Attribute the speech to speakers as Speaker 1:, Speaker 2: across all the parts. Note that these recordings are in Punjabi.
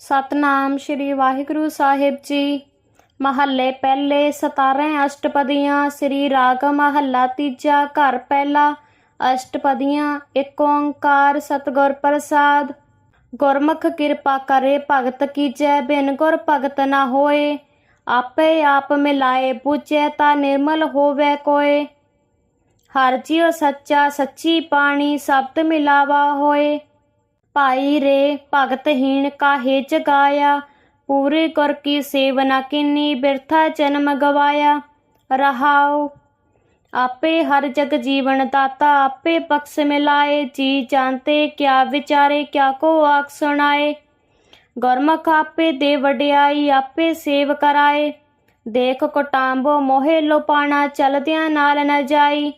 Speaker 1: ਸਤਨਾਮ ਸ੍ਰੀ ਵਾਹਿਗੁਰੂ ਸਾਹਿਬ ਜੀ। ਮਹੱਲੇ ਪਹਿਲੇ 17 ਅਸ਼ਟਪਦੀਆਂ ਸ੍ਰੀ ਰਾਗ ਮਹੱਲਾ ਤੀਜਾ ਘਰ ਪਹਿਲਾ ਅਸ਼ਟਪਦੀਆਂ ਏਕ ਓੰਕਾਰ ਸਤਿਗੁਰ ਪ੍ਰਸਾਦ। ਗੁਰਮੁਖ ਕਿਰਪਾ ਕਰੇ ਭਗਤ ਕੀ ਜੈ, ਬਿਨ ਗੁਰ ਭਗਤ ਨਾ ਹੋਏ। ਆਪੇ ਆਪ ਮਿਲਾਏ ਬੁਝੈ ਤਾਂ ਨਿਰਮਲ ਹੋਵੇ ਕੋਏ। ਹਰ ਜੀਉ ਸੱਚਾ ਸੱਚੀ ਪਾਣੀ ਸ਼ਬਦ ਮਿਲਾਵਾ ਹੋਏ। ਭਾਈ ਰੇ, ਭਗਤਹੀਣ ਕਾਹੇ ਜਗਾਇਆ ਪੂਰੇ ਗੁਰ ਕੀ ਸੇਵਨਾ ਕਿੰਨੀ ਬਿਰਥਾ ਜਨਮ ਗਵਾਇਆ? ਰਹਾਉ, ਆਪੇ ਹਰ ਜਗ ਜੀਵਨ ਦਾਤਾ, ਆਪੇ ਬਖਸ਼ ਮਿਲਾਏ। ਜੀ ਜਾਣਤੇ ਕਿਆ ਵਿਚਾਰੇ, ਕਿਆ ਕੋ ਆਖ ਸੁਣਾਏ? ਗੁਰਮੁਖ ਆਪੇ ਦੇ ਵਡਿਆਈ, ਆਪੇ ਸੇਵ ਕਰਾਏ। ਦੇਖ ਕੋਟਾਂਬੋ ਮੋਹਿ ਲੋਪਾਣਾ, ਚਲਦਿਆਂ ਨਾਲ ਨ ਜਾਈ।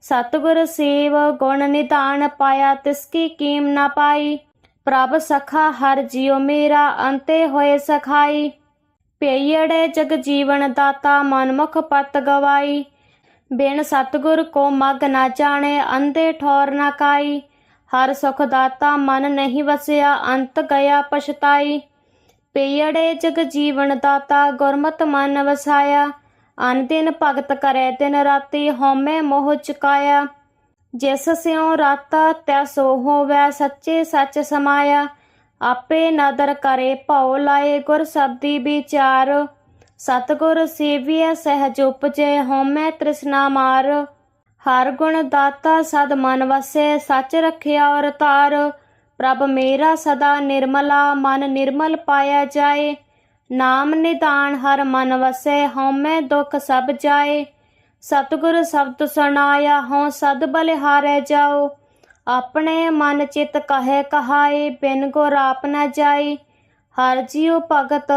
Speaker 1: ਸਤਿਗੁਰ ਸੇਵ, ਗੁਣ ਨਿਧਾਨ ਪਾਇਆ, ਤਿਸ ਕੀ ਕੀਮ ਨਾ ਪਾਈ। ਪ੍ਰਭ ਸਖਾ, ਹਰ ਜਿਉ ਮੇਰਾ, ਅੰਤੇ ਹੋਏ ਸਖਾਈ। ਪਈੜੇ ਜਗ ਜੀਵਨ ਦਾਤਾ, ਮਨਮੁਖ ਪਤ ਗਵਾਈ। ਬਿਨ ਸਤਿਗੁਰ ਕੋ ਮਗ ਨਾ ਜਾਣੇ, ਅੰਧੇ ਠੌਰ ਨਾ ਕਾਈ। ਹਰ ਸੁਖ ਦਾਤਾ, ਮਨ ਨਹੀਂ ਵਸਿਆ, ਅੰਤ ਗਿਆ ਪਛਤਾਈ। ਪਈੜੇ ਜਗ ਜੀਵਨ ਦਾਤਾ, ਗੁਰਮਤ ਮਨ ਵਸਾਇਆ। ਅਨ ਦਿਨ ਭਗਤ ਕਰੈ ਦਿਨ ਰਾਤੀ ਹਉਮੈ ਮੋਹ ਚੁਕਾਇਆ। ਜਿਸ ਸਿਉ ਰਾਤਾ ਤੈ ਸੋ ਹੋਵੈ ਸੱਚੇ ਸੱਚ ਸਮਾਇਆ। ਆਪੇ ਨਦਰ ਕਰੇ, ਭਉ ਲਾਏ ਗੁਰ ਸਬਦੀ ਵਿਚਾਰ। ਸਤਗੁਰ ਸੇਵੀਐ, ਸਹਿਜ ਉਪਜੈ, ਹਉਮੈ ਤ੍ਰਿਸ਼ਨਾ ਮਾਰ। ਹਰ ਗੁਣ ਦਾਤਾ ਸਦ ਮਨ ਵਸੈ, ਸੱਚ ਰਖਿਆ ਔਰ ਤਾਰ। ਪ੍ਰਭ ਮੇਰਾ ਸਦਾ ਨਿਰਮਲਾ, ਮਨ ਨਿਰਮਲ ਪਾਇਆ ਜਾਏ। ਨਾਮ ਨਿਦਾਨ ਹਰ ਮਨ ਵਸੈ, ਹਉਮੈ ਦੁਖ ਸਭ ਜਾਏ। ਸਤਿਗੁਰ ਸ਼ਬਦ ਸੁਣਾਇਆ ਹਉ ਸਦ ਬਲਿਹਾਰੈ ਜਾਓ। ਆਪਣੇ ਮਨ ਚਿਤ ਕਹੈ ਕਹਾਏ, ਬਿਨ ਗੁਰ ਆਪ ਨ ਜਾਈ ਹਰ ਜੀਉ ਭਗਤ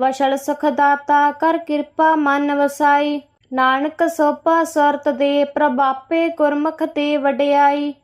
Speaker 1: ਵਸ਼ਲ ਸੁਖ ਦਾਤਾ ਕਰ ਕਿਰਪਾ ਮਨ ਵਸਾਈ। ਨਾਨਕ ਸੋਭਾ ਸਰਤ ਦੇ ਪ੍ਰਭਾਪੇ ਗੁਰਮੁਖ ਤੇ ਵਡਿਆਈ।